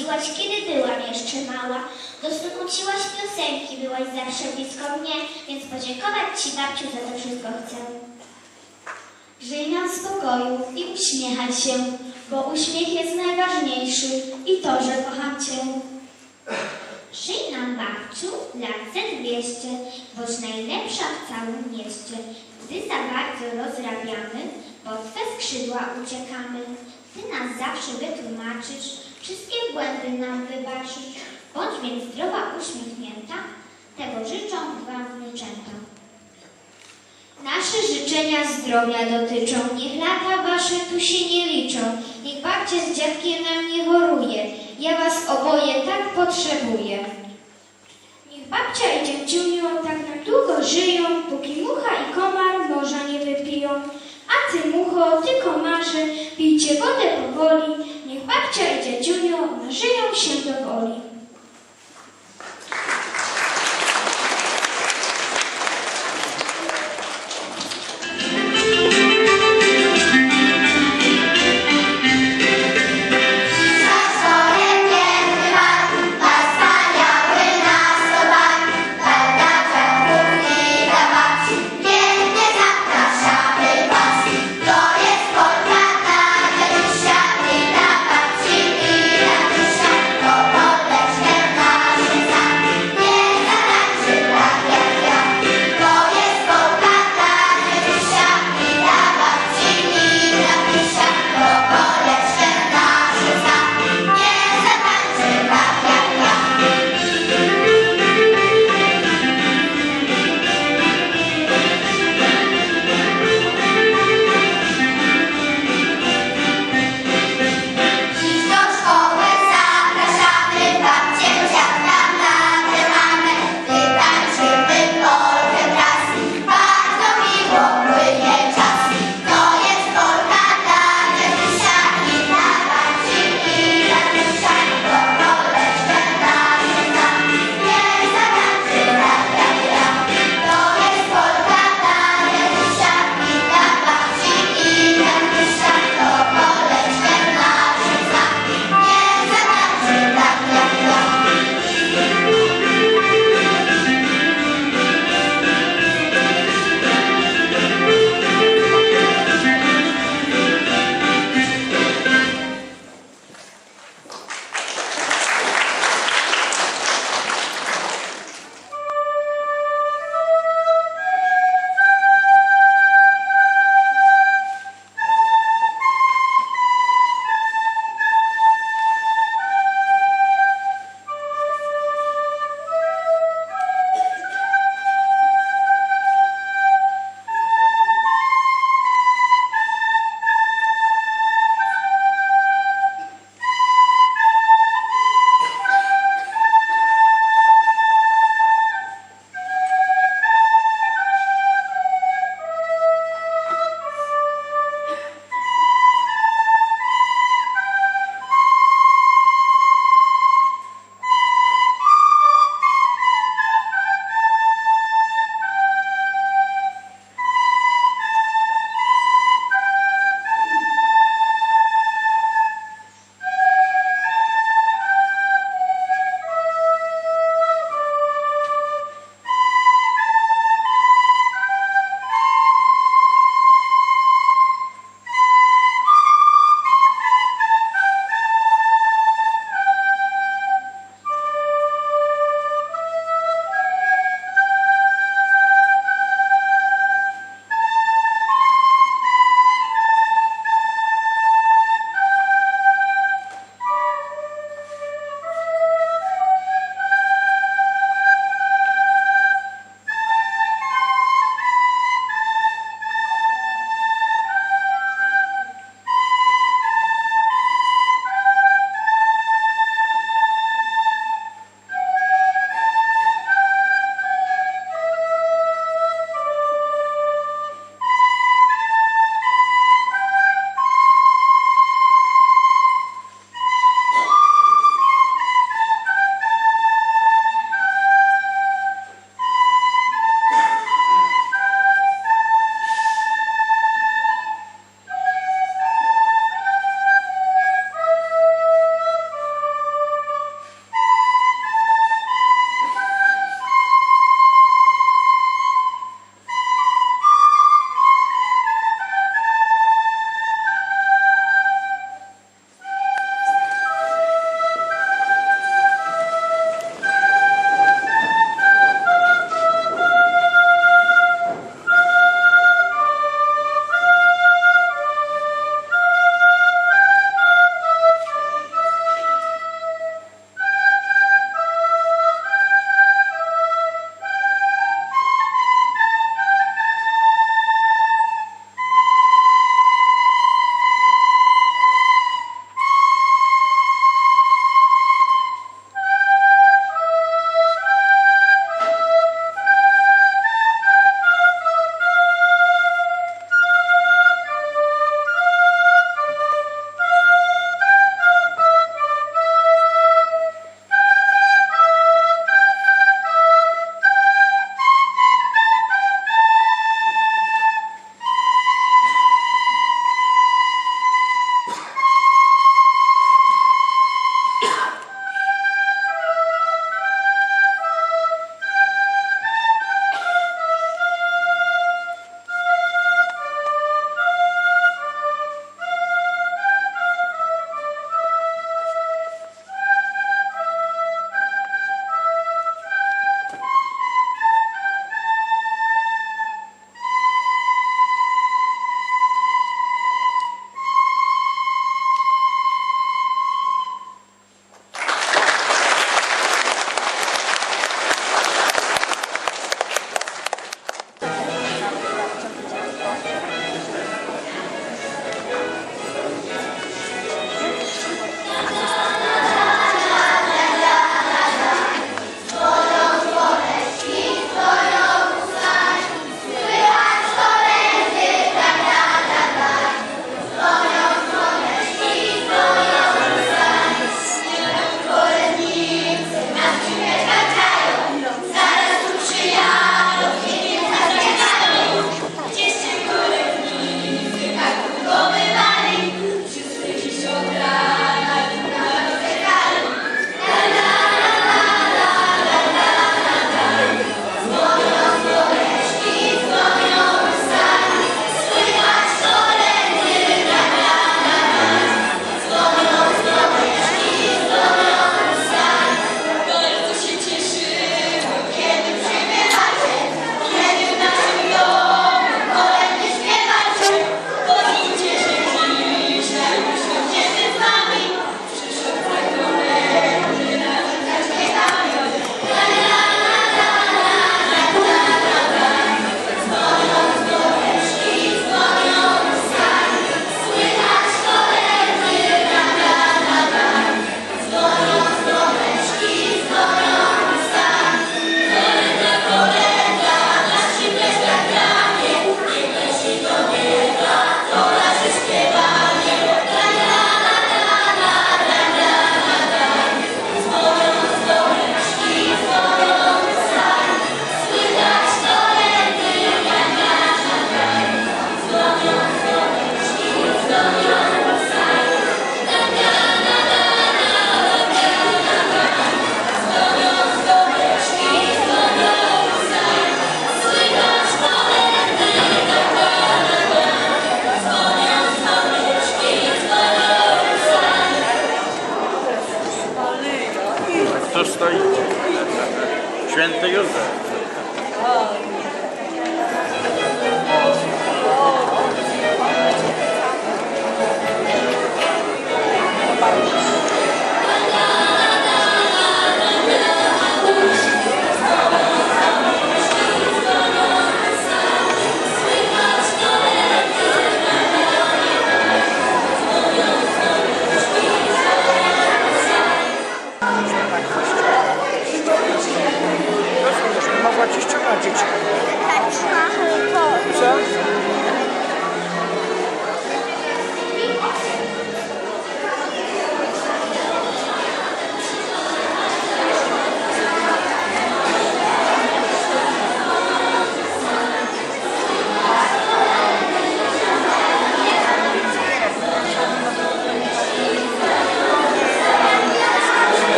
mną chodziłaś, kiedy byłam jeszcze mała. Do snu uczyłaś piosenki, byłaś zawsze blisko mnie, więc podziękować Ci babciu za to wszystko chcę. Żyj nam w spokoju i uśmiechaj się, bo uśmiech jest najważniejszy i to, że kocham Cię. Żyj nam babciu lat ze dwieście, boś najlepsza w całym mieście. Gdy za bardzo rozrabiamy, pod Twe skrzydła uciekamy. Ty nas zawsze wytłumaczysz, wszystkie błędy nam wybaczysz. Bądź więc zdrowa, uśmiechnięta, tego życzą Wam wnuczęta. Nasze życzenia zdrowia dotyczą, niech lata wasze tu się nie liczą, niech babcia z dziadkiem nam nie choruje, ja was oboje tak potrzebuję. Niech babcia i dziadziunio tak nam długo żyją, póki mucha i komar morza nie wypiją. A ty mucho, ty komarze, pijcie wodę powoli, babcia i dziadziunio nażyją się do woli.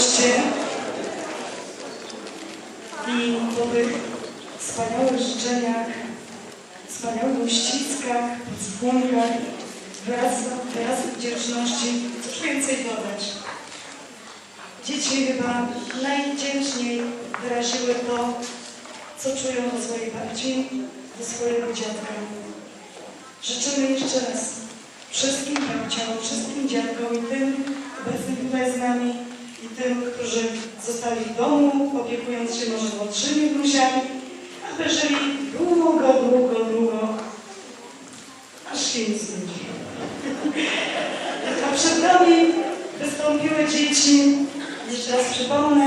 goście i po tych wspaniałych życzeniach, wspaniałych uściskach, dzwonkach, wyrazach, wyrazach wdzięczności, cóż więcej dodać. Dzieci chyba najwdzięczniej wyraziły to, co czują do swojej babci, do swojego dziadka. Życzymy jeszcze raz wszystkim babciom, wszystkim dziadkom i tym obecnym tutaj z nami i tym, którzy zostali w domu, opiekując się może młodszymi wnusiami, aby żyli długo, długo, długo, aż zmieni. A przed nami wystąpiły dzieci, jeszcze raz przypomnę,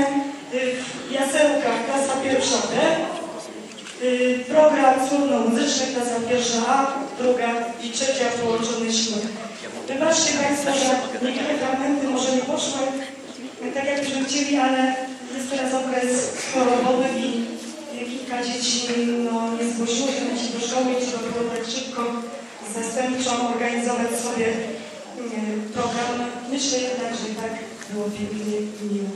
y, w jasełkach klasa pierwsza B, y, program słowno-muzyczny klasa pierwsza A, druga i trzecia połączonej szkole. Wybaczcie Państwo, że niektóre fragmenty może nie poszły y, tak jak chcieli, ale jest teraz okres chorobowy i kilka dzieci no, nie zgłosiło się do szkoły i trzeba było tak szybko zastępczą organizować sobie y, program. Myślę jednak, że i tak było pięknie i miło.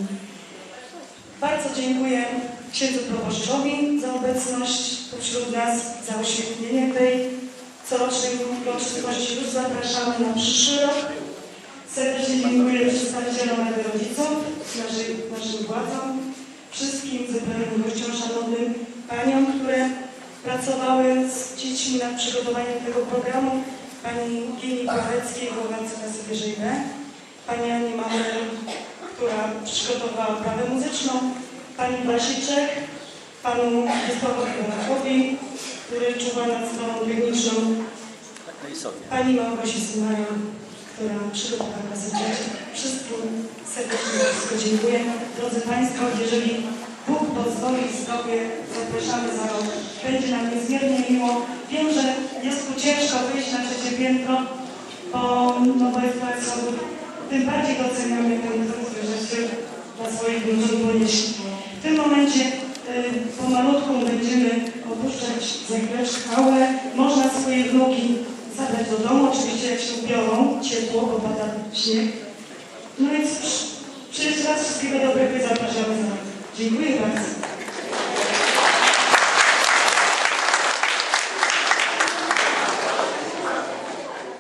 Bardzo dziękuję księdzu proboszczowi za obecność wśród nas, za uświetnienie tej corocznej uroczystości. Już zapraszamy na przyszły rok. Serdecznie dziękuję przedstawicielom Rady Rodziców, naszej, naszym władzom, wszystkim zebranym gościom szanownym, paniom, które pracowały z dziećmi nad przygotowaniem tego programu, pani Gini głowance klasy wyżej B, pani Ani Mamer, która przygotowała prawę muzyczną, pani Basiczek, panu Wysławowi Donachowi, który czuwa nad stroną techniczną, pani Małgosi Symaja, która przygotowała trzecią. Wszystkim serdecznie wszystko dziękuję. Drodzy Państwo, jeżeli Bóg pozwoli zdrowie, zapraszamy za rok. Będzie nam niezmiernie miło. Wiem, że jest tu ciężko wyjść na trzecie piętro, bo, no bo jest to osoby, tym bardziej doceniamy ten trud, żeście dla swoich ludzi ponieśli. W tym momencie y, pomalutku będziemy opuszczać za hałę. Można swoje wnuki zabrać do domu, oczywiście jak się ubiorą, ciepło, bo pada śnieg. No więc przy- jeszcze raz wszystkiego dobrego i zapraszamy za. Dziękuję bardzo.